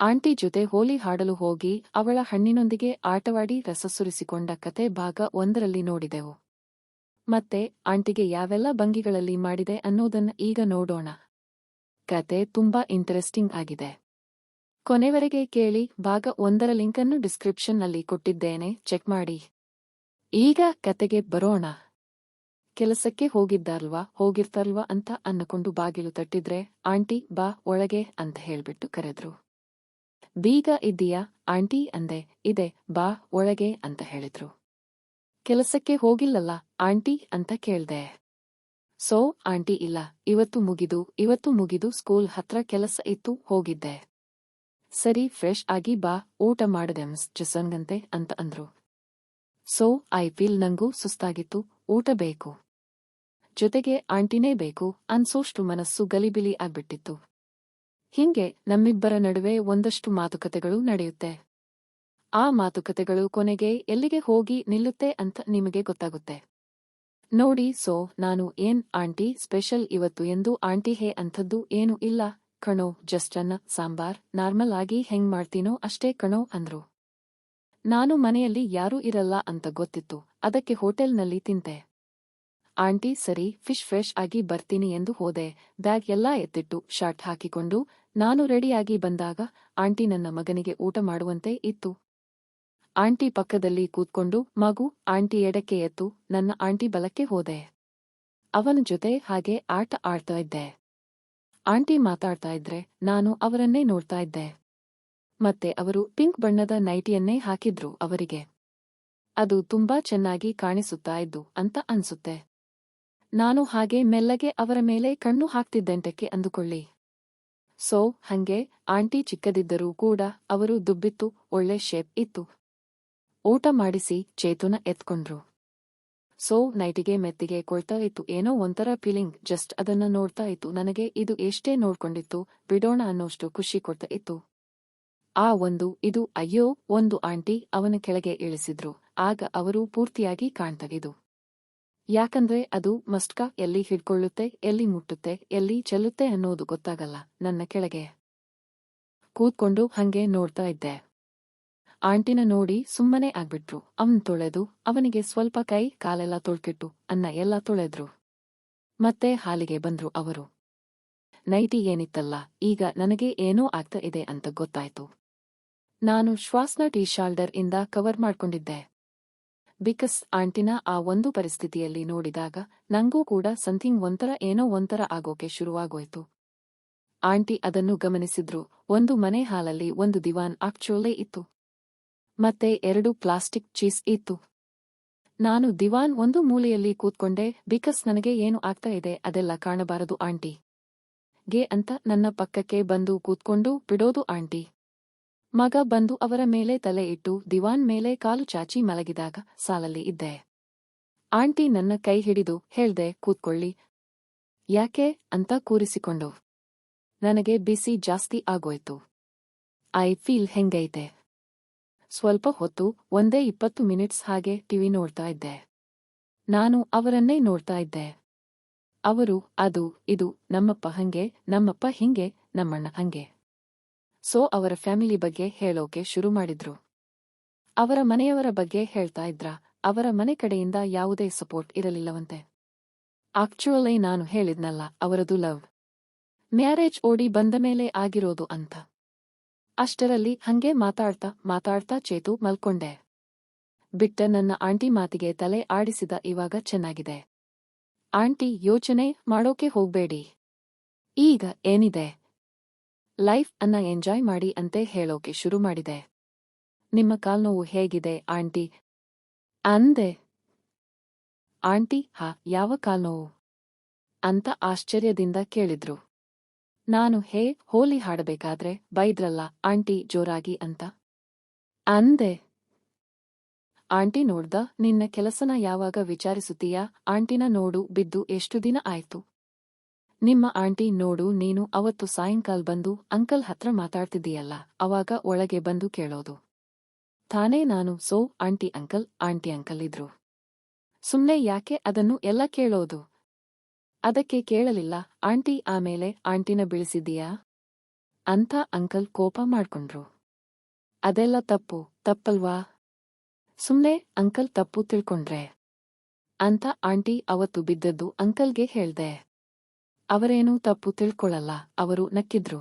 Aunty ಜೊತೆ ಹೋಲಿ ಹಾಡಲು ಹೋಗಿ ಅವಳ ಹಣ್ಣಿನೊಂದಿಗೆ ಆಟವಾಡಿ ರಸ ಸುರಿಸಿಕೊಂಡ ಕತೆ ಭಾಗ ಒಂದರಲ್ಲಿ ನೋಡಿದೆವು. ಮತ್ತೆ ಆಂಟಿಗೆ ಯಾವೆಲ್ಲ ಭಂಗಿಗಳಲ್ಲಿ ಮಾಡಿದೆ ಅನ್ನೋದನ್ನ ಈಗ ನೋಡೋಣ. ಕತೆ ತುಂಬಾ ಇಂಟರೆಸ್ಟಿಂಗ್ ಆಗಿದೆ. ಕೊನೆವರೆಗೆ ಕೇಳಿ ಭಾಗ ಒಂದರ ಲಿಂಕನ್ನು ಡಿಸ್ಕ್ರಿಪ್ಷನ್ನಲ್ಲಿ ಕೊಟ್ಟಿದ್ದೇನೆ, ಚೆಕ್ ಮಾಡಿ. ಈಗ ಕತೆಗೆ ಬರೋಣ. ಕೆಲಸಕ್ಕೆ ಹೋಗಿದ್ದಾರಲ್ವಾ, ಹೋಗಿರ್ತಾರಲ್ವಾ ಅಂತ ಅನ್ನಕೊಂಡು ಬಾಗಿಲು ತಟ್ಟಿದ್ರೆ, ಆಂಟಿ ಬಾ ಒಳಗೆ ಅಂತ ಹೇಳ್ಬಿಟ್ಟು ಕರೆದ್ರು. ಬೀಗ ಇದ್ದೀಯಾ, ಆಂಟಿ ಅಂದೆ, ಇದೆ, ಬಾ, ಒಳಗೆ ಅಂತ ಹೇಳಿದ್ರು. ಕೆಲಸಕ್ಕೆ ಹೋಗಿಲ್ಲಲ್ಲ, ಆಂಟಿ ಅಂತ ಕೇಳ್ದೆ. ಸೋ, ಆಂಟಿ ಇಲ್ಲ, ಇವತ್ತು ಮುಗಿದು ಇವತ್ತು ಮುಗಿದು ಸ್ಕೂಲ್ ಹತ್ರ ಕೆಲಸ ಇತ್ತು, ಹೋಗಿದ್ದೆ. ಸರಿ, ಫ್ರೆಶ್ ಆಗಿ ಬಾ, ಊಟ ಮಾಡದೆಮ್ಸ್ ಜಸಂಗಂತೆ ಅಂತ ಅಂದ್ರು. ಸೋ, ಐ ಫೀಲ್ ನಂಗೂ ಸುಸ್ತಾಗಿತ್ತು, ಊಟ ಬೇಕು. ಜೊತೆಗೆ ಆಂಟಿನೇ ಬೇಕು, ಅನ್ಸೋಷ್ಟು ಮನಸ್ಸು ಗಲಿಬಿಲಿ ಆಗ್ಬಿಟ್ಟಿತ್ತು. ಹಿಂಗೆ ನಮ್ಮಿಬ್ಬರ ನಡುವೆ ಒಂದಷ್ಟು ಮಾತುಕತೆಗಳು ನಡೆಯುತ್ತೆ. ಆ ಮಾತುಕತೆಗಳು ಕೊನೆಗೆ ಎಲ್ಲಿಗೆ ಹೋಗಿ ನಿಲ್ಲುತ್ತೆ ಅಂತ ನಿಮಗೆ ಗೊತ್ತಾಗುತ್ತೆ. ನೋಡಿ ಸೋ, ನಾನು ಏನ್ ಆಂಟಿ ಸ್ಪೆಷಲ್ ಇವತ್ತು ಎಂದು ಆಂಟಿ ಹೇ ಅಂಥದ್ದು ಏನು ಇಲ್ಲ. ಕಣೋ, ಜಸ್ಟ್ ಅನ್ನ, ಸಾಂಬಾರ್, ನಾರ್ಮಲ್ ಆಗಿ ಹೆಂಗ್ ಮಾಡ್ತೀನೋ ಅಷ್ಟೇ ಕಣೋ ಅಂದ್ರು. ನಾನು ಮನೆಯಲ್ಲಿ ಯಾರೂ ಇರಲ್ಲ ಅಂತ ಗೊತ್ತಿತ್ತು. ಅದಕ್ಕೆ ಹೋಟೆಲ್ನಲ್ಲಿ ತಿಂತೆ. ಆಂಟಿ ಸರಿ, ಫಿಶ್ ಫ್ರೆಶ್ ಆಗಿ ಬರ್ತೀನಿ ಎಂದು ಹೋದೆ. ಬ್ಯಾಗ್ ಎಲ್ಲಾ ಎತ್ತಿಟ್ಟು, ಶಾರ್ಟ್ ಹಾಕಿಕೊಂಡು ನಾನು ರೆಡಿಯಾಗಿ ಬಂದಾಗ ಆಂಟಿ ನನ್ನ ಮಗನಿಗೆ ಊಟ ಮಾಡುವಂತೆ ಇತ್ತು. ಆಂಟಿ ಪಕ್ಕದಲ್ಲಿ ಕೂತ್ಕೊಂಡು, ಮಗು, ಆಂಟಿ ಎಡಕ್ಕೆ ಎತ್ತು ನನ್ನ ಆಂಟಿ ಬಲಕ್ಕೆ ಹೋದೆ. ಅವನ ಜೊತೆ ಹಾಗೆ ಆಟ ಆಡ್ತಾ ಇದ್ದೆ. ಆಂಟಿ ಮಾತಾಡ್ತಾ ಇದ್ರೆ ನಾನು ಅವರನ್ನೇ ನೋಡ್ತಾ ಇದ್ದೆ. ಮತ್ತೆ ಅವರು ಪಿಂಕ್ ಬಣ್ಣದ ನೈಟಿಯನ್ನೇ ಹಾಕಿದ್ರು ಅವರಿಗೆ. ಅದು ತುಂಬಾ ಚೆನ್ನಾಗಿ ಕಾಣಿಸುತ್ತಾ ಇದ್ದು ಅಂತ ಅನ್ಸುತ್ತೆ. ನಾನು ಹಾಗೆ ಮೆಲ್ಲಗೆ ಅವರ ಮೇಲೆ ಕಣ್ಣು ಹಾಕ್ತಿದ್ದೆಂಟಕ್ಕೆ ಅಂದುಕೊಳ್ಳಿ. ಸೋ, ಹಂಗೆ ಆಂಟಿ ಚಿಕ್ಕದಿದ್ದರೂ ಕೂಡ ಅವರು ದುಬ್ಬಿತ್ತು, ಒಳ್ಳೆ ಶೇಪ್ ಇತ್ತು. ಊಟ ಮಾಡಿಸಿ ಚೇತುನ ಎತ್ಕೊಂಡ್ರು. ಸೋ, ನೈಟಿಗೆ ಮೆತ್ತಿಗೆ ಕೊಳ್ತಾ ಇತ್ತು, ಏನೋ ಒಂಥರ ಫೀಲಿಂಗ್ ಜಸ್ಟ್ ಅದನ್ನ ನೋಡ್ತಾ ಇತ್ತು. ನನಗೆ ಇದು ಎಷ್ಟೇ ನೋಡ್ಕೊಂಡಿತ್ತು, ಬಿಡೋಣ ಅನ್ನೋಷ್ಟು ಖುಷಿ ಕೊಡ್ತಾ ಇತ್ತು. ಆ ಒಂದು, ಇದು ಅಯ್ಯೋ, ಒಂದು ಆಂಟಿ ಅವನ ಕೆಳಗೆ ಇಳಿಸಿದ್ರು. ಆಗ ಅವರು ಪೂರ್ತಿಯಾಗಿ ಕಾಣ್ತಗಿದು ಯಾಕಂದ್ರೆ ಅದು ಮಸ್ಟ್ಕ ಎಲ್ಲಿ ಹಿಡ್ಕೊಳ್ಳುತ್ತೆ, ಎಲ್ಲಿ ಮುಟ್ಟುತ್ತೆ, ಎಲ್ಲಿ ಚೆಲ್ಲುತ್ತೆ ಅನ್ನೋದು ಗೊತ್ತಾಗಲ್ಲ. ನನ್ನ ಕೆಳಗೆ ಕೂತ್ಕೊಂಡು ಹಂಗೆ ನೋಡ್ತಾ ಇದ್ದೆ. ಆಂಟಿನ ನೋಡಿ ಸುಮ್ಮನೆ ಆಗ್ಬಿಟ್ರು. ಅವನ್ ತೊಳೆದು, ಅವನಿಗೆ ಸ್ವಲ್ಪ ಕೈ, ಕಾಲೆಲ್ಲ ತೊಳ್ಕಿಟ್ಟು ಅನ್ನ ಎಲ್ಲ ತೊಳೆದ್ರು. ಮತ್ತೆ ಹಾಲಿಗೆ ಬಂದ್ರು ಅವರು. ನೈಟಿ ಏನಿತ್ತಲ್ಲ, ಈಗ ನನಗೆ ಏನೋ ಆಗ್ತಾ ಇದೆ ಅಂತ ಗೊತ್ತಾಯ್ತು. ನಾನು ಶ್ವಾಸ್ನ ಟೀ ಶಾಲ್ಡರ್ ಇಂದ ಕವರ್ ಮಾಡ್ಕೊಂಡಿದ್ದೆ. ಬಿಕಾಸ್ ಆಂಟಿನ ಆ ಒಂದು ಪರಿಸ್ಥಿತಿಯಲ್ಲಿ ನೋಡಿದಾಗ ನಂಗೂ ಕೂಡ ಸಂಥಿಂಗ್ ಒಂಥರ ಏನೋ ಒಂಥರ ಆಗೋಕೆ ಶುರುವಾಗೋಯ್ತು. ಆಂಟಿ ಅದನ್ನು ಗಮನಿಸಿದ್ರು, ಒಂದು ಮನೆ ಹಾಲಲ್ಲಿ ಒಂದು ದಿವಾನ್ ಆಕ್ಚೋಲೇ ಇತ್ತು. ಮತ್ತೆ ಎರಡು ಪ್ಲಾಸ್ಟಿಕ್ ಚೀಸ್ ಇತ್ತು. ನಾನು ದಿವಾನ್ ಒಂದು ಮೂಲೆಯಲ್ಲಿ ಕೂತ್ಕೊಂಡೆ, ಬಿಕಸ್ ನನಗೆ ಏನು ಆಗ್ತಾ ಇದೆ ಅದೆಲ್ಲ ಕಾಣಬಾರದು ಆಂಟಿ. ಗೆ ಅಂತ ನನ್ನ ಪಕ್ಕಕ್ಕೆ ಬಂದು ಕೂತ್ಕೊಂಡು, ಬಿಡೋದು ಆಂಟಿ. ಮಗ ಬಂದು ಅವರ ಮೇಲೆ ತಲೆ ಇಟ್ಟು ದಿವಾನ್ ಮೇಲೆ ಕಾಲು ಚಾಚಿ ಮಲಗಿದಾಗ ಸಾಲಲ್ಲಿ ಇದ್ದೆ. ಆಂಟಿ ನನ್ನ ಕೈ ಹಿಡಿದು ಹೇಳ್ದೆ ಕೂತ್ಕೊಳ್ಳಿ. ಯಾಕೆ ಅಂತ ಕೂರಿಸಿಕೊಂಡು. ನನಗೆ ಬಿಸಿ ಜಾಸ್ತಿ ಆಗೋಯ್ತು. ಐ ಫೀಲ್ ಹೆಂಗೈತೆ. ಸ್ವಲ್ಪ ಹೊತ್ತು ಒಂದೇ ಇಪ್ಪತ್ತು ಮಿನಿಟ್ಸ್ ಹಾಗೆ ಟಿವಿ ನೋಡ್ತಾ ಇದ್ದೆ. ನಾನು ಅವರನ್ನೇ ನೋಡ್ತಾ ಇದ್ದೆ. ಅವರು ಅದು ಇದು ನಮ್ಮಪ್ಪ ಹಂಗೆ ನಮ್ಮಪ್ಪ ಹಿಂಗೆ ನಮ್ಮಣ್ಣ ಹಂಗೆ. ಸೋ ಅವರ ಫ್ಯಾಮಿಲಿ ಬಗ್ಗೆ ಹೇಳೋಕೆ ಶುರು ಮಾಡಿದ್ರು. ಅವರ ಮನೆಯವರ ಬಗ್ಗೆ ಹೇಳ್ತಾ ಇದ್ರ. ಅವರ ಮನೆ ಕಡೆಯಿಂದ ಯಾವುದೇ ಸಪೋರ್ಟ್ ಇರಲಿಲ್ಲವಂತೆ. ಆಕ್ಚುಯಲಿ ನಾನು ಹೇಳಿದ್ನಲ್ಲ, ಅವರದು ಲವ್. ಮ್ಯಾರೇಜ್ ಓಡಿ ಬಂದ ಮೇಲೆ ಆಗಿರೋದು ಅಂತ. ಅಷ್ಟರಲ್ಲಿ ಹಂಗೆ ಮಾತಾಡ್ತಾ ಮಾತಾಡ್ತಾ ಚೇತು ಮಲ್ಕೊಂಡೆ. ಬಿಟ್ಟ ನನ್ನ ಆಂಟಿ ಮಾತಿಗೆ ತಲೆ ಆಡಿಸಿದ ಇವಾಗ ಚೆನ್ನಾಗಿದೆ. ಆಂಟಿ, ಯೋಚನೆ ಮಾಡೋಕೆ ಹೋಗ್ಬೇಡಿ. ಈಗ ಏನಿದೆ? ಲೈಫ್ ಅನ್ನ ಎಂಜಾಯ್ ಮಾಡಿ ಅಂತೆ ಹೇಳೋಕೆ ಶುರು ಮಾಡಿದೆ. ನಿಮ್ಮ ಕಾಲ್ನೋವು ಹೇಗಿದೆ, ಆಂಟಿ? ಅಂದೆ, ಆಂಟಿ, ಹಾ, ಯಾವ ಕಾಲ್ನೋವು ಅಂತ ಆಶ್ಚರ್ಯದಿಂದ ಕೇಳಿದ್ರು. ನಾನು ಹೇ, ಹೋಲಿ ಹಾಡಬೇಕಾದ್ರೆ ಬೈದ್ರಲ್ಲ, ಆಂಟಿ, ಜೋರಾಗಿ ಅಂತ. ಅಂದೆ, ಆಂಟಿ ನೋಡ್ದ, ನಿನ್ನ ಕೆಲಸನ ಯಾವಾಗ ವಿಚಾರಿಸುತ್ತೀಯಾ? ಆಂಟಿನ ನೋಡು, ಬಿದ್ದು ಎಷ್ಟು ದಿನ ಆಯ್ತು? ನಿಮ್ಮ ಆಂಟಿ ನೋಡು, ನೀನು ಅವತ್ತು ಸಾಯಂಕಾಲ ಬಂದು ಅಂಕಲ್ ಹತ್ರ ಮಾತಾಡ್ತಿದ್ದೀಯಲ್ಲ, ಅವಾಗ ಒಳಗೆ ಬಂದು ಕೇಳೋದು. ತಾನೇ ನಾನು, so, aunty uncle aunty uncle ಇದ್ರು. ಸುಮ್ನೆ ಯಾಕೆ ಅದನ್ನು ಎಲ್ಲ ಕೇಳೋದು? ಅದಕ್ಕೆ ಕೇಳಲಿಲ್ಲ, ಆಂಟಿ ಆಮೇಲೆ ಆಂಟಿನ ಬೀಳಿಸಿದ್ದೀಯಾ? ಅಂತ ಅಂಕಲ್ ಕೋಪ ಮಾಡ್ಕೊಂಡ್ರು. ಅದೆಲ್ಲ ತಪ್ಪು, ತಪ್ಪಲ್ವಾ? ಸುಮ್ನೆ ಅಂಕಲ್ ತಪ್ಪು ತಿಳ್ಕೊಂಡ್ರೆ. ಅಂತ ಆಂಟಿ ಅವತ್ತು ಬಿದ್ದದ್ದು ಅಂಕಲ್ಗೆ ಹೇಳ್ದೆ. ಅವರೇನೂ ತಪ್ಪು ತಿಳ್ಕೊಳ್ಳಲ್ಲ ಅವರು ನಕ್ಕಿದ್ರು.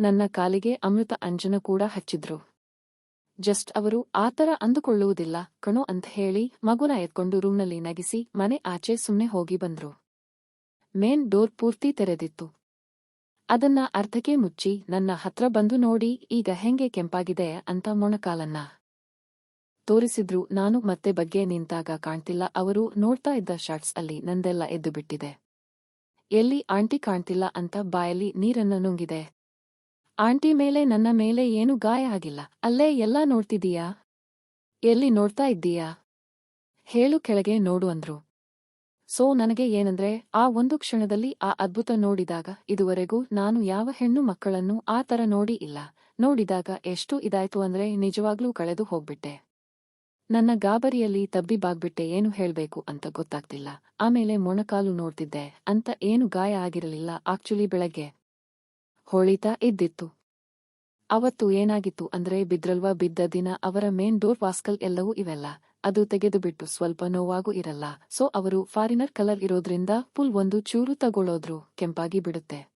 ನನ್ನ ಕಾಲಿಗೆ ಅಮೃತ ಅಂಜನ ಕೂಡ ಹಚ್ಚಿದ್ರು. ಜಸ್ಟ್ ಅವರು ಆತರ ಅಂದುಕೊಳ್ಳುವುದಿಲ್ಲ, ಕಣು ಅಂತ ಹೇಳಿ ಮಗುನ ಎತ್ಕೊಂಡು ರೂಮ್ನಲ್ಲಿ ನಗಿಸಿ ಮನೆ ಆಚೆ ಸುಮ್ಮನೆ ಹೋಗಿ ಬಂದ್ರು. ಮೇನ್ ಡೋರ್ ಪೂರ್ತಿ ತೆರೆದಿತ್ತು. ಅದನ್ನ ಅರ್ಧಕ್ಕೆ ಮುಚ್ಚಿ ನನ್ನ ಹತ್ರ ಬಂದು ನೋಡಿ, ಈಗ ಹೆಂಗೆ ಕೆಂಪಾಗಿದೆ ಅಂತ ಮೊಣಕಾಲನ್ನ. ತೋರಿಸಿದ್ರು, ನಾನು ಮತ್ತೆ ಬಗ್ಗೆ ನಿಂತಾಗ ಕಾಣ್ತಿಲ್ಲ, ಅವರು ನೋಡ್ತಾ ಇದ್ದ ಶಾರ್ಟ್ಸ್ ಅಲ್ಲಿ ನಂದೆಲ್ಲ ಎದ್ದು ಬಿಟ್ಟಿದೆ. ಎಲ್ಲಿ ಆಂಟಿ ಕಾಣ್ತಿಲ್ಲ ಅಂತ ಬಾಯಲ್ಲಿ ನೀರನ್ನು ನುಂಗಿದೆ. ಆಂಟಿ ಮೇಲೆ ನನ್ನ ಮೇಲೆ ಏನು ಗಾಯ ಆಗಿಲ್ಲ. ಅಲ್ಲೇ ಎಲ್ಲ ನೋಡ್ತಿದೀಯಾ ಎಲ್ಲಿ ನೋಡ್ತಾ ಇದ್ದೀಯಾ? ಹೇಳು ಕೆಳಗೆ ನೋಡು ಅಂದ್ರು. ಸೋ ನನಗೆ ಏನಂದ್ರೆ, ಆ ಒಂದು ಕ್ಷಣದಲ್ಲಿ ಆ ಅದ್ಭುತ ನೋಡಿದಾಗ ಇದುವರೆಗೂ ನಾನು ಯಾವ ಹೆಣ್ಣು ಮಕ್ಕಳನ್ನು ಆ ತರ ನೋಡಿ ಇಲ್ಲ. ನೋಡಿದಾಗ ಎಷ್ಟು ಇದಾಯ್ತು ಅಂದ್ರೆ ನಿಜವಾಗ್ಲೂ ಕಳೆದು ಹೋಗ್ಬಿಟ್ಟೆ. ನನ್ನ ಗಾಬರಿಯಲ್ಲಿ ತಬ್ಬಿಬಾಗ್ಬಿಟ್ಟೆ, ಏನು ಹೇಳ್ಬೇಕು ಅಂತ ಗೊತ್ತಾಗ್ತಿಲ್ಲ. ಆಮೇಲೆ ಮೊಣಕಾಲು ನೋಡ್ತಿದ್ದೆ, ಅಂತ ಏನು ಗಾಯ ಆಗಿರಲಿಲ್ಲ ಆಕ್ಚುಲಿ ಬೆಳಗ್ಗೆ? ಹೊಳಿತಾ ಇದ್ದಿತ್ತು. ಅವತ್ತು ಏನಾಗಿತ್ತು ಅಂದ್ರೆ ಬಿದ್ರಲ್ವ ಬಿದ್ದ ದಿನ ಅವರ ಮೇನ್ ಡೋರ್ ವಾಸ್ಕಲ್ ಎಲ್ಲವೂ ಇವೆಲ್ಲ. ಅದು ತೆಗೆದುಬಿಟ್ಟು ಸ್ವಲ್ಪ ನೋವಾಗೂ ಇರಲ್ಲ. ಸೊ, ಅವರು ಫಾರಿನರ್ ಕಲರ್ ಇರೋದ್ರಿಂದ ಫುಲ್ ಒಂದು ಚೂರು ತಗೊಳ್ಳೋದ್ರು ಕೆಂಪಾಗಿ ಬಿಡುತ್ತೆ.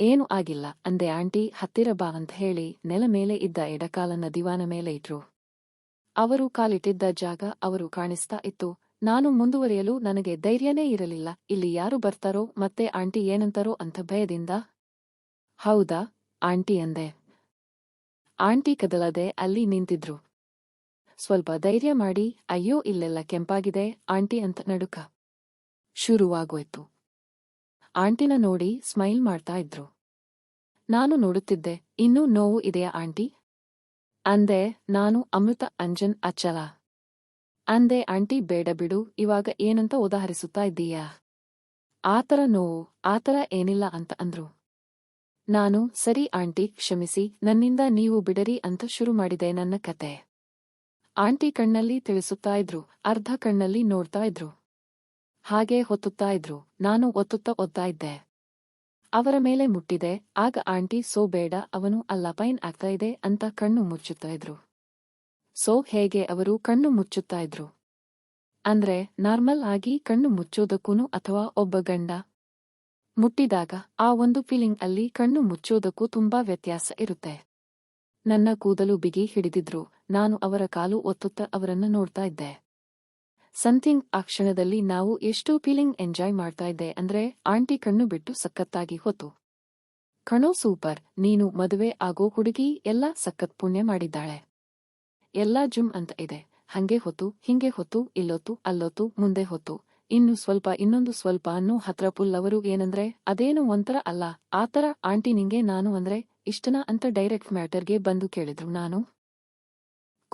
ಏನು ಆಗಿಲ್ಲ, ಅಂದೆ ಆಂಟಿ, ಹತ್ತಿರ ಬಾ ಅಂತ ಹೇಳಿ ನೆಲ ಮೇಲೆ ಇದ್ದ ಎಡಕಾಲನ್ನ ದಿವಾನ ಮೇಲೆ ಇಟ್ರು. ಅವರು ಕಾಲಿಟ್ಟಿದ್ದ ಜಾಗ ಅವರು ಕಾಣಿಸ್ತಾ ಇತ್ತು. ನಾನು ಮುಂದುವರಿಯಲು ನನಗೆ ಧೈರ್ಯನೇ ಇರಲಿಲ್ಲ. ಇಲ್ಲಿ ಯಾರು ಬರ್ತಾರೋ ಮತ್ತೆ ಆಂಟಿ ಏನಂತಾರೋ ಅಂತ ಭಯದಿಂದ. ಹೌದಾ? ಆಂಟಿ ಅಂದೆ. ಆಂಟಿ ಕದಲದೆ ಅಲ್ಲಿ ನಿಂತಿದ್ರು. ಸ್ವಲ್ಪ ಧೈರ್ಯ ಮಾಡಿ. ಅಯ್ಯೋ, ಇಲ್ಲೆಲ್ಲ ಕೆಂಪಾಗಿದೆ. ಆಂಟಿ ಅಂತ ನಡುಕ. ಶುರುವಾಗೋಯ್ತು. ಆಂಟಿನ ನೋಡಿ ಸ್ಮೈಲ್ ಮಾಡ್ತಾ ಇದ್ರು. ನಾನು ನೋಡುತ್ತಿದ್ದೆ. ಇನ್ನೂ ನೋವು ಇದೆಯಾ, ಆಂಟಿ? ಅಂದೆ, ನಾನು ಅಮೃತ ಅಂಜನ್ ಅಚ್ಚಲ. ಅಂದೆ, ಆಂಟಿ ಬೇಡ ಬಿಡು, ಇವಾಗ ಏನಂತ ಉದಾಹರಿಸುತ್ತಾ ಇದ್ದೀಯಾ? ಆತರ ನೋವು, ಆತರ ಏನಿಲ್ಲ ಅಂತ ಅಂದ್ರು. ನಾನು, ಸರಿ ಆಂಟಿ, ಕ್ಷಮಿಸಿ, ನನ್ನಿಂದ ನೀವು ಬಿಡರಿ ಅಂತ ಶುರು ಮಾಡಿದೆ ನನ್ನ ಕತೆ. ಆಂಟಿ ಕಣ್ಣಲ್ಲಿ ತಿಳಿಸುತ್ತಾ ಇದ್ರು, ಅರ್ಧ ಕಣ್ಣಲ್ಲಿ ನೋಡ್ತಾ ಇದ್ರು. ಹಾಗೆ ಹೊತ್ತುತ್ತಾ ಇದ್ರು, ನಾನು ಒತ್ತುತ್ತಾ ಒತ್ತಾ ಇದ್ದೆ. ಅವರ ಮೇಲೆ ಮುಟ್ಟಿದೆ, ಆಗ ಆಂಟಿ, ಸೋ ಬೇಡ, ಅವನು ಅಲ್ಲ, ಪೈನ್ ಆಗ್ತಾ ಇದೆ ಅಂತ ಕಣ್ಣು ಮುಚ್ಚುತ್ತಾ ಇದ್ರು. ಸೋ ಹೇಗೆ ಅವರು ಕಣ್ಣು ಮುಚ್ಚುತ್ತಾ ಇದ್ರು? ಅಂದ್ರೆ, ನಾರ್ಮಲ್ ಆಗಿ ಕಣ್ಣು ಮುಚ್ಚೋದಕ್ಕೂನು ಅಥವಾ ಒಬ್ಬ ಗಂಡ ಮುಟ್ಟಿದಾಗ ಆ ಒಂದು ಫೀಲಿಂಗ್ ಅಲ್ಲಿ ಕಣ್ಣು ಮುಚ್ಚೋದಕ್ಕೂ ತುಂಬಾ ವ್ಯತ್ಯಾಸ ಇರುತ್ತೆ. ನನ್ನ ಕೂದಲು ಬಿಗಿ ಹಿಡಿದಿದ್ರು, ನಾನು ಅವರ ಕಾಲು ಒತ್ತುತ್ತ ಅವರನ್ನು ನೋಡ್ತಾ ಇದ್ದೆ. ಸಂಥಿಂಗ್ ಆ ಕ್ಷಣದಲ್ಲಿ ನಾವು ಎಷ್ಟು ಫೀಲಿಂಗ್ ಎಂಜಾಯ್ ಮಾಡ್ತಾ ಇದ್ದೆ ಅಂದ್ರೆ ಆಂಟಿ ಕಣ್ಣು ಬಿಟ್ಟು ಸಖತ್ತಾಗಿ ಹೊತ್ತು. ಕಣೋ ಸೂಪರ್, ನೀನು ಮದುವೆ ಆಗೋ ಹುಡುಗಿ, ಎಲ್ಲ ಸಖತ್ ಪುಣ್ಯ ಮಾಡಿದ್ದಾಳೆ. ಎಲ್ಲ ಜುಮ್ ಅಂತ ಇದೆ. ಹಂಗೆ ಹೊತ್ತು, ಹಿಂಗೆ ಹೊತ್ತು, ಇಲ್ಲೊತ್ತು, ಅಲ್ಲೊತ್ತು, ಮುಂದೆ ಹೊತ್ತು. ಇನ್ನು ಸ್ವಲ್ಪ, ಇನ್ನೊಂದು ಸ್ವಲ್ಪ ಅನ್ನು ಹತ್ರ ಪುಲ್ಲವರು ಏನಂದ್ರೆ, ಅದೇನು ಒಂಥರ ಅಲ್ಲ ಆತರ ಆಂಟಿ ನಿಂಗೆ ನಾನು ಅಂದ್ರೆ ಇಷ್ಟನಾ ಅಂತ ಡೈರೆಕ್ಟ್ ಮ್ಯಾಟರ್ಗೆ ಬಂದು ಕೇಳಿದ್ರು ನಾನು.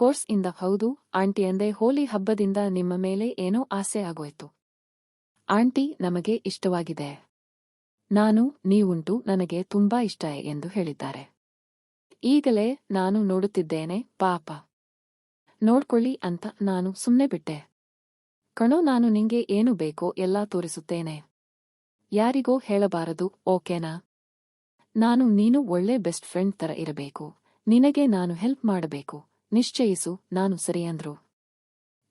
ಕೋರ್ಸ್ ಇಂದ ಹೌದು, ಆಂಟಿ ಅಂದೆ ಹೋಲಿ ಹಬ್ಬದಿಂದ ನಿಮ್ಮ ಮೇಲೆ ಏನೋ ಆಸೆ ಆಗೋಯ್ತು. ಆಂಟಿ, ನಮಗೆ ಇಷ್ಟವಾಗಿದೆ. ನಾನು, ನೀವುಂಟು, ನನಗೆ ತುಂಬಾ ಇಷ್ಟ ಎಂದು ಹೇಳಿದ್ದಾರೆ. ಈಗಲೇ ನಾನು ನೋಡುತ್ತಿದ್ದೇನೆ, ಪಾಪ. ನೋಡ್ಕೊಳ್ಳಿ ಅಂತ ನಾನು ಸುಮ್ನೆ ಬಿಟ್ಟೆ. ಕಣೋ, ನಾನು ನಿಂಗೆ ಏನು ಬೇಕೋ ಎಲ್ಲಾ ತೋರಿಸುತ್ತೇನೆ. ಯಾರಿಗೋ ಹೇಳಬಾರದು, ಓಕೆನಾ? ನಾನು, ನೀನು ಒಳ್ಳೆ ಬೆಸ್ಟ್ ಫ್ರೆಂಡ್ ತರ ಇರಬೇಕು. ನಿನಗೆ ನಾನು ಹೆಲ್ಪ್ ಮಾಡಬೇಕು. ನಿಶ್ಚಯಿಸು, ನಾನು ಸರಿಯಂದ್ರು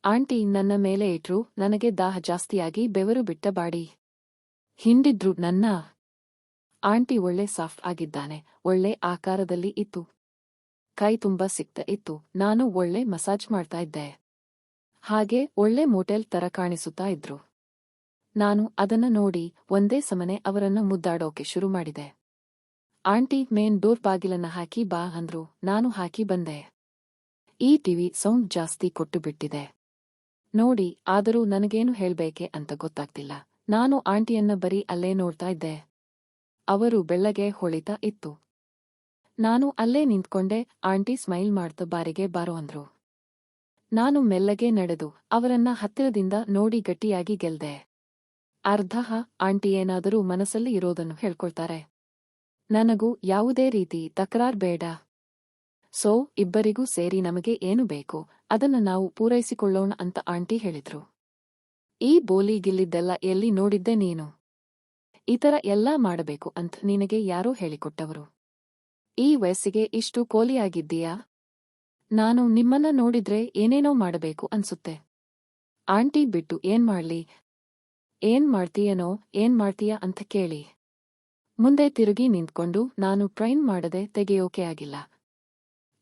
ಆಂಟಿ ನನ್ನ ಮೇಲೆ ಇಟ್ರು, ನನಗೆ ದಾಹ ಜಾಸ್ತಿಯಾಗಿ ಬೆವರು ಬಿಟ್ಟ ಬಾಡಿ. ಹಿಂಡಿದ್ರು ನನ್ನ. ಆಂಟಿ ಒಳ್ಳೆ ಸಾಫ್ಟ್ ಆಗಿದ್ದಾನೆ, ಒಳ್ಳೆ ಆಕಾರದಲ್ಲಿ ಇತ್ತು. ಕೈ ತುಂಬ ಸಿಕ್ತ ಇತ್ತು, ನಾನು ಒಳ್ಳೆ ಮಸಾಜ್ ಮಾಡ್ತಾ ಇದ್ದೆ. ಹಾಗೆ ಒಳ್ಳೆ ಮೋಟೆಲ್ ತರ ಕಾಣಿಸುತ್ತಾ ಇದ್ರು. ನಾನು ಅದನ್ನ ನೋಡಿ ಒಂದೇ ಸಮನೆ ಅವರನ್ನ ಮುದ್ದಾಡೋಕೆ ಶುರು ಮಾಡಿದೆ. ಆಂಟಿ ಮೇನ್ ಡೋರ್ ಬಾಗಿಲನ್ನ ಹಾಕಿ ಬಾ ಅಂದ್ರು, ನಾನು ಹಾಕಿ ಬಂದೆ. ಈ ಟಿವಿ ಸೌಂಡ್ ಜಾಸ್ತಿ ಕೊಟ್ಟು ಬಿಟ್ಟಿದೆ ನೋಡಿ, ಆದರೂ ನನಗೇನು ಹೇಳ್ಬೇಕೆ ಅಂತ ಗೊತ್ತಾಗ್ತಿಲ್ಲ. ನಾನು ಆಂಟಿಯನ್ನ ಬರೀ ಅಲ್ಲೇ ನೋಡ್ತಾ ಇದ್ದೆ. ಅವರು ಬೆಳ್ಳಗೆ ಹೊಳಿತಾ ಇತ್ತು. ನಾನು ಅಲ್ಲೇ ನಿಂತ್ಕೊಂಡೆ, ಆಂಟಿ ಸ್ಮೈಲ್ ಮಾಡ್ತ ಬಾರಿಗೆ ಬಾರೋ ಅಂದ್ರು. ನಾನು ಮೆಲ್ಲಗೆ ನಡೆದು, ಅವರನ್ನ ಹತ್ತಿರದಿಂದ ನೋಡಿ ಗಟ್ಟಿಯಾಗಿ ಗೆಲ್ದೆ. ಅರ್ಧಃ ಆಂಟಿ ಏನಾದರೂ ಮನಸ್ಸಲ್ಲಿ ಇರೋದನ್ನು ಹೇಳ್ಕೊಳ್ತಾರೆ. ನನಗೂ ಯಾವುದೇ ರೀತಿ ತಕರಾರ್ ಬೇಡ. ಸೊ, ಇಬ್ಬರಿಗೂ ಸೇರಿ ನಮಗೆ ಏನು ಬೇಕು? ಅದನ್ನ ನಾವು ಪೂರೈಸಿಕೊಳ್ಳೋಣ ಅಂತ ಆಂಟಿ ಹೇಳಿದ್ರು. ಈ ಬೋಲಿ ಗಿಲ್ಲಿದ್ದೆಲ್ಲ ಎಲ್ಲಿ ನೋಡಿದ್ದೆ ನೀನು? ಇತರ ಎಲ್ಲಾ ಮಾಡಬೇಕು ಅಂತ ನಿನಗೆ ಯಾರೋ ಹೇಳಿಕೊಟ್ಟವರು. ಈ ವಯಸ್ಸಿಗೆ ಇಷ್ಟು ಕೋಲಿಯಾಗಿದ್ದೀಯಾ? ನಾನು ನಿಮ್ಮನ್ನ ನೋಡಿದ್ರೆ ಏನೇನೋ ಮಾಡಬೇಕು ಅನ್ಸುತ್ತೆ. ಆಂಟಿ ಬಿಟ್ಟು, ಏನ್ ಮಾಡ್ಲಿ? ಏನ್ ಮಾಡ್ತೀಯನೋ, ಏನ್ ಮಾಡ್ತೀಯ ಅಂತ ಕೇಳಿ. ಮುಂದೆ ತಿರುಗಿ ನಿಂತ್ಕೊಂಡು, ನಾನು ಟ್ರೈನ್ ಮಾಡದೆ ತೆಗೆಯೋಕೆ ಆಗಿಲ್ಲ.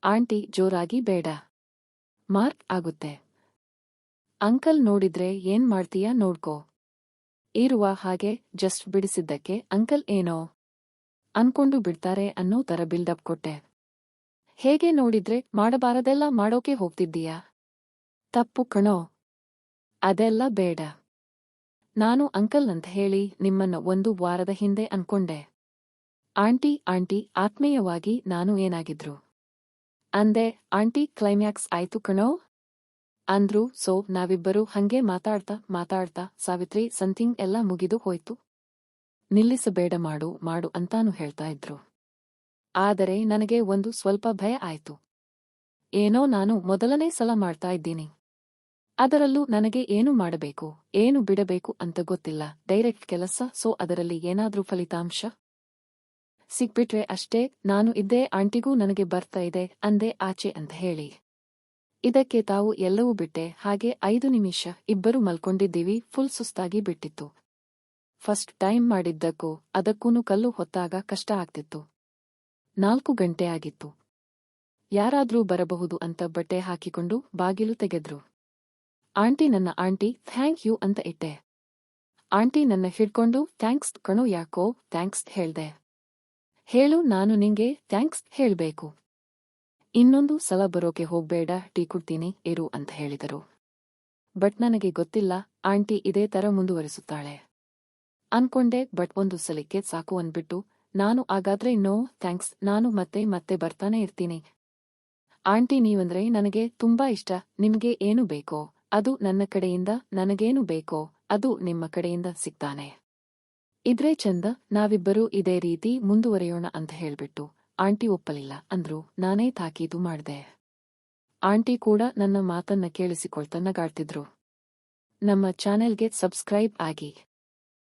ಆಂಟಿ ಜೋರಾಗಿ ಬೇಡ. ಮಾರ್ಕ್ ಆಗುತ್ತೆ. ಅಂಕಲ್ ನೋಡಿದ್ರೆ ಏನ್ ಮಾಡ್ತೀಯ ನೋಡ್ಕೋ. ಇರುವ ಹಾಗೆ ಜಸ್ಟ್ ಬಿಡಿಸಿದ್ದಕ್ಕೆ ಅಂಕಲ್ ಏನೋ ಅನ್ಕೊಂಡು ಬಿಡ್ತಾರೆ ಅನ್ನೋ ತರ ಬಿಲ್ಡಪ್ ಕೊಟ್ಟೆ. ಹೇಗೆ ನೋಡಿದ್ರೆ ಮಾಡಬಾರದೆಲ್ಲ ಮಾಡೋಕೆ ಹೋಗ್ತಿದ್ದೀಯಾ? ತಪ್ಪು ಕಣೋ. ಅದೆಲ್ಲ ಬೇಡ. ನಾನು ಅಂಕಲ್ ಅಂತ ಹೇಳಿ ನಿಮ್ಮನ್ನ ಒಂದು ವಾರದ ಹಿಂದೆ ಅನ್ಕೊಂಡೆ. ಆಂಟಿ ಆಂಟಿ ಆತ್ಮೀಯವಾಗಿ ನಾನು ಏನಾಗಿದ್ರು? ಅಂದೆ, ಆಂಟಿ, ಕ್ಲೈಮ್ಯಾಕ್ಸ್ ಆಯ್ತು ಕಣೋ? ಅಂದ್ರು, ಸೊ, ನಾವಿಬ್ಬರು ಹಂಗೆ ಮಾತಾಡ್ತಾ ಮಾತಾಡ್ತಾ, ಸಾವಿತ್ರಿ, ಸಂಥಿಂಗ್ ಎಲ್ಲ ಮುಗಿದು ಹೋಯ್ತು. ನಿಲ್ಲಿಸಬೇಡ ಮಾಡು ಮಾಡು ಅಂತಾನು ಹೇಳ್ತಾ ಇದ್ರು. ಆದರೆ ನನಗೆ ಒಂದು ಸ್ವಲ್ಪ ಭಯ ಆಯ್ತು. ಏನೋ ನಾನು ಮೊದಲನೇ ಸಲ ಮಾಡ್ತಾ ಇದ್ದೀನಿ. ಅದರಲ್ಲೂ ನನಗೆ ಏನು ಮಾಡಬೇಕು, ಏನು ಬಿಡಬೇಕು ಅಂತ ಗೊತ್ತಿಲ್ಲ. ಡೈರೆಕ್ಟ್ ಕೆಲಸ, ಸೊ ಅದರಲ್ಲಿ ಏನಾದ್ರೂ ಫಲಿತಾಂಶ? ಸಿಕ್ಬಿಟ್ರೆ ಅಷ್ಟೇ, ನಾನು ಇದ್ದೇ ಆಂಟಿಗೂ ನನಗೆ ಬರ್ತಾ ಇದೆ, ಅಂದೆ ಆಚೆ ಅಂತ ಹೇಳಿ. ಇದಕ್ಕೆ ತಾವು ಎಲ್ಲವೂ ಬಿಟ್ಟೆ, ಹಾಗೆ ಐದು ನಿಮಿಷ ಇಬ್ಬರು ಮಲ್ಕೊಂಡಿದ್ದೀವಿ, ಫುಲ್ ಸುಸ್ತಾಗಿ ಬಿಟ್ಟಿತ್ತು. ಫಸ್ಟ್ ಟೈಮ್ ಮಾಡಿದ್ದಕ್ಕೂ, ಅದಕ್ಕೂನು ಕಲ್ಲು ಹೊತ್ತಾಗ ಕಷ್ಟ ಆಗ್ತಿತ್ತು. ನಾಲ್ಕು ಗಂಟೆ ಆಗಿತ್ತು. ಯಾರಾದ್ರೂ ಬರಬಹುದು ಅಂತ ಬಟ್ಟೆ ಹಾಕಿಕೊಂಡು ಬಾಗಿಲು ತೆಗೆದ್ರು. ಆಂಟಿ ನನ್ನ ಆಂಟಿ, ಥ್ಯಾಂಕ್ ಯು ಅಂತ ಇಟ್ಟೆ. ಆಂಟಿ ನನ್ನ ಹಿಡ್ಕೊಂಡು, ಥ್ಯಾಂಕ್ಸ್ ಕಣೋ ಯಾಕೋ, ಥ್ಯಾಂಕ್ಸ್ ಹೇಳ್ದೆ. ಹೇಳು, ನಾನು ನಿಂಗೆ ಥ್ಯಾಂಕ್ಸ್ ಹೇಳಬೇಕು. ಇನ್ನೊಂದು ಸಲ ಬರೋಕೆ ಹೋಗ್ಬೇಡ, ಟೀ ಕುಡ್ತೀನಿ, ಇರು ಅಂತ ಹೇಳಿದರು. ಬಟ್ ನನಗೆ ಗೊತ್ತಿಲ್ಲ, ಆಂಟಿ ಇದೇ ತರ ಮುಂದುವರಿಸುತ್ತಾಳೆ. ಅನ್ಕೊಂಡೆ ಬಟ್ ಒಂದು ಸಲಕ್ಕೆ ಸಾಕು ಅನ್ಬಿಟ್ಟು, ನಾನು ಹಾಗಾದ್ರೆ ನೋ ಥ್ಯಾಂಕ್ಸ್, ನಾನು ಮತ್ತೆ ಮತ್ತೆ ಬರ್ತಾನೆ ಇರ್ತೀನಿ. ಆಂಟಿ ನೀವಂದ್ರೆ ನನಗೆ ತುಂಬಾ ಇಷ್ಟ, ನಿಮ್ಗೆ ಏನು ಬೇಕೋ, ಅದು ನನ್ನ ಕಡೆಯಿಂದ ನನಗೇನು ಬೇಕೋ, ಅದು ನಿಮ್ಮ ಕಡೆಯಿಂದ ಸಿಗ್ತಾನೆ. ಇದ್ರೆ ಚಂದ, ನಾವಿಬ್ಬರೂ ಇದೇ ರೀತಿ ಮುಂದುವರೆಯೋಣ ಅಂತ ಹೇಳ್ಬಿಟ್ಟು, ಆಂಟಿ ಒಪ್ಪಲಿಲ್ಲ. ಅಂದ್ರು, ನಾನೇ ತಾಕೀದು ಮಾಡ್ದೆ. ಆಂಟಿ ಕೂಡ ನನ್ನ ಮಾತನ್ನ ಕೇಳಿಸಿಕೊಳ್ತಾ ನಗಾಡ್ತಿದ್ರು. ನಮ್ಮ ಚಾನೆಲ್ಗೆ ಸಬ್ಸ್ಕ್ರೈಬ್ ಆಗಿ.